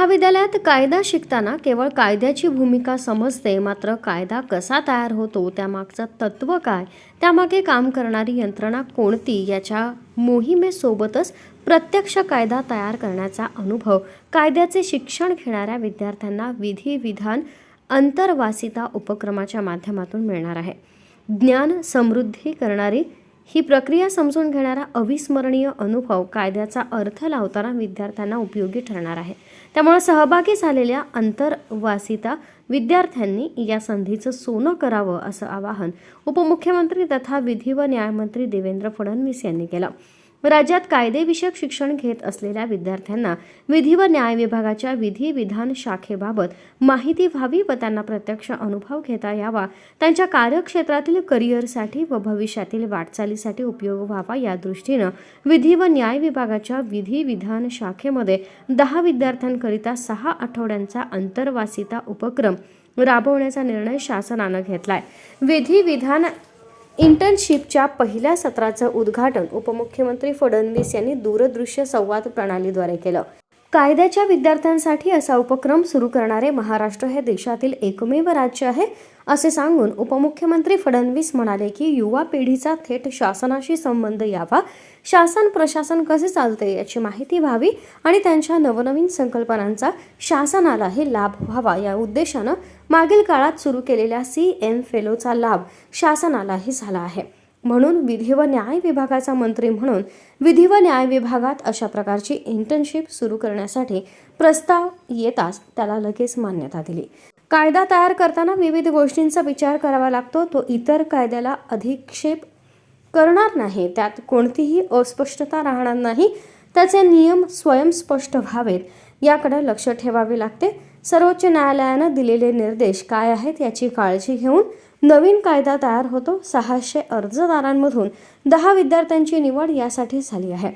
महाविद्यालयात कायदा शिकताना केवळ कायद्याची भूमिका समजते मात्र कायदा कसा तयार होतो त्यामागचं तत्त्व काय त्यामागे काम करणारी यंत्रणा कोणती याच्या मोहिमेसोबतच प्रत्यक्ष कायदा तयार करण्याचा अनुभव कायद्याचे शिक्षण घेणाऱ्या विद्यार्थ्यांना विधी विधान अंतर्वासिता उपक्रमाच्या माध्यमातून मिळणार आहे. ज्ञान समृद्धी करणारी ही प्रक्रिया समजून घेणारा अविस्मरणीय अनुभव कायद्याचा अर्थ लावताना विद्यार्थ्यांना उपयोगी ठरणार आहे. त्यामुळे सहभागी झालेल्या अंतर्वासिता विद्यार्थ्यांनी या संधीचं सोनं करावं असं आवाहन उपमुख्यमंत्री तथा विधी व न्यायमंत्री देवेंद्र फडणवीस यांनी केलं. राज्यात कायदेविषयक शिक्षण घेत असलेल्या विद्यार्थ्यांना विधी व न्याय विभागाच्या विधी विधान शाखेबाबत माहिती व्हावी व त्यांना प्रत्यक्ष अनुभव घेता यावा. त्यांच्या कार्यक्षेत्रातील करिअरसाठी व भविष्यातील वाटचालीसाठी उपयोग व्हावा या दृष्टीनं विधी व न्याय विभागाच्या विधी विधान शाखेमध्ये दहा विद्यार्थ्यांकरिता सहा आठवड्यांचा अंतर्वासिता उपक्रम राबवण्याचा निर्णय शासनानं घेतलाय. विधी विधान इंटर्नशिपच्या पहिल्या सत्राचं उद्घाटन उपमुख्यमंत्री फडणवीस यांनी दूरदृश्य संवाद प्रणालीद्वारे केलं. कायद्याच्या विद्यार्थ्यांसाठी असा उपक्रम सुरू करणारे महाराष्ट्र हे देशातील एकमेव राज्य आहे असे सांगून उपमुख्यमंत्री फडणवीस म्हणाले की युवा पिढीचा थेट शासनाशी संबंध यावा. शासन प्रशासन कसे चालते याची माहिती व्हावी आणि त्यांच्या नवनवीन संकल्पनांचा शासनालाही लाभ व्हावा या उद्देशानं मागील काळात सुरू केलेल्या सी एम फेलोचा लाभ शासनालाही झाला आहे. म्हणून विधी व न्याय विभागाचा मंत्री म्हणून विधी व न्याय विभागात अशा प्रकारची इंटर्नशिप सुरू करण्यासाठी प्रस्ताव येताच त्याला लगेच मान्यता दिली. कायदा तयार करताना विविध गोष्टींचा विचार करावा लागतो तो इतर कायद्याला अधिक्षेप करणार नाही त्यात कोणतीही अस्पष्टता राहणार नाही त्याचे नियम स्वयंस्पष्ट व्हावेत. याकडे लक्ष ठेवावे लागते. सर्वोच्च न्यायालयानं दिलेले निर्देश काय आहेत याची काळजी घेऊन नवीन कायदा तयार होतो. सहाशे अर्जदारांमधून दहा विद्यार्थ्यांची निवड यासाठी झाली आहे.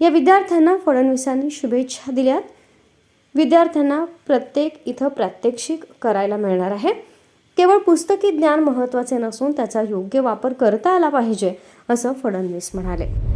या विद्यार्थ्यांना फडणवीसांनी शुभेच्छा दिल्यात. विद्यार्थ्यांना प्रत्येक इथं प्रात्यक्षिक करायला मिळणार आहे. केवळ पुस्तकी ज्ञान महत्त्वाचे नसून त्याचा योग्य वापर करता आला पाहिजे असं फडणवीस म्हणाले.